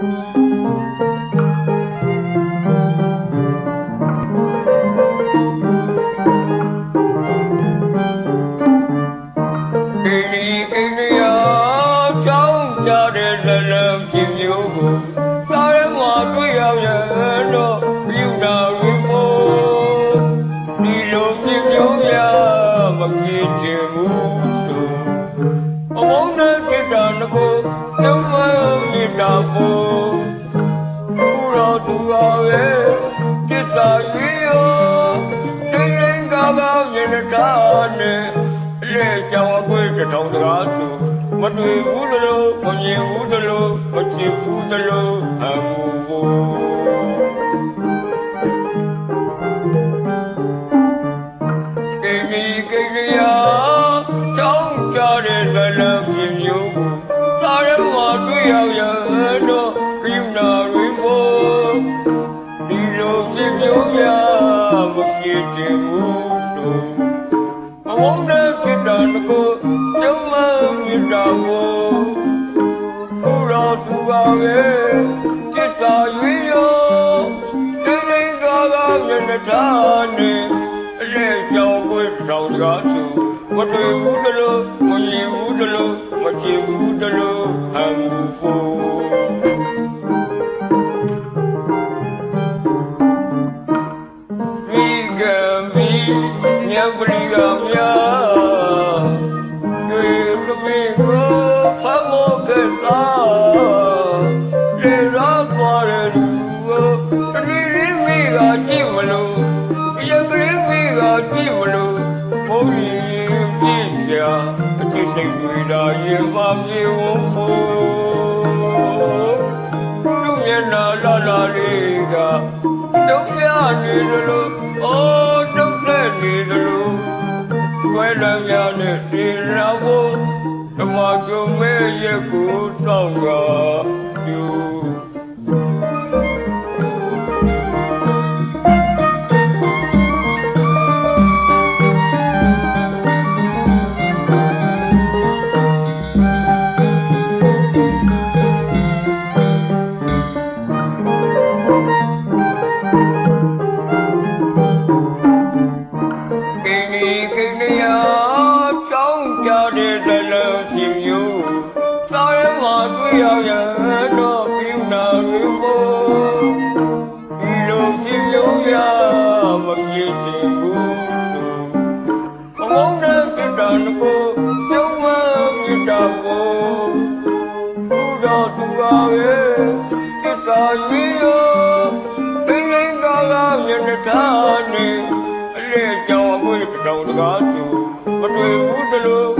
ဒီဒီကိန်းရချောင်းကြတဲ့လက်လက်ဖြစ်မျိုးကို နဲ့လေကြောင်အကွေးတစ်ထောင်တကားဆိုမတွေ့ဘူးသလိုမမြင်ဘူးသလိုမချစ်ဘူးသလိုအမှုဖို့ကိမီကိကရာကြောင်းကြတဲ့လလဖြစ်မျိုးကိုသာရမတွေ့ ရောက်ရတော့ပြူနာရင်းဖို့ဒီလိုဖြစ်မျိုးရမဖြစ်ချင်ဘူးတို့ဘဝနဲ့ဖြစ်တာကိုကျုံမမြတ်တာကိုဘုရားသူပါပဲတစ္ဆာရွေရောတင်းတင်းကားကားမျက်နှာထားနဲ့အလဲကြောင်ကိုတောင်းကားသူမတွေ့ဘူးတလို့ မောကသာလေရာပေါ် ရလူကိုရီရီမိ မတွေ့ရရတော့ပြူနာရဖို့ဒီလိုရှင်မျိုးရမပြေချင်ဘူးဆိုအမောင်းတဲ့ကိတ္တန်ကိုပြုံးမမြတ်တာကိုဘုရားသူပါပဲသစ္စာရွေရောဘိငိန်ကာကမျက်နှာထားနေအလေကြောင်အကွေးတောင်တကားသူမတွေ့ဘူးသလို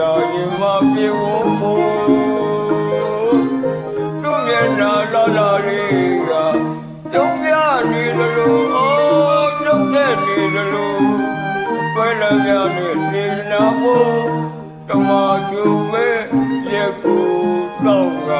မှုဖို့မိကံမိညံပရိကမြာတွေ့ရမေကိုဖမောကသာလေသာခွာရလူကိုဒီရင်းမိကကြည့်မလို့ဒီလိုကလေးလေးကကြည့်မလို့ဘုန်းကြီးအပြည့်ပြအပြည့်တည်းသာရင်မပြေဝဖို့သူမျက်နှာလာလာလေးကတုံးပြနေသလိုအော်တုံးတဲ့နေသလိုပွဲလမ်းများနဲ့နေနာဖို့တမကျုံမဲ့ရက်ကိုတော့က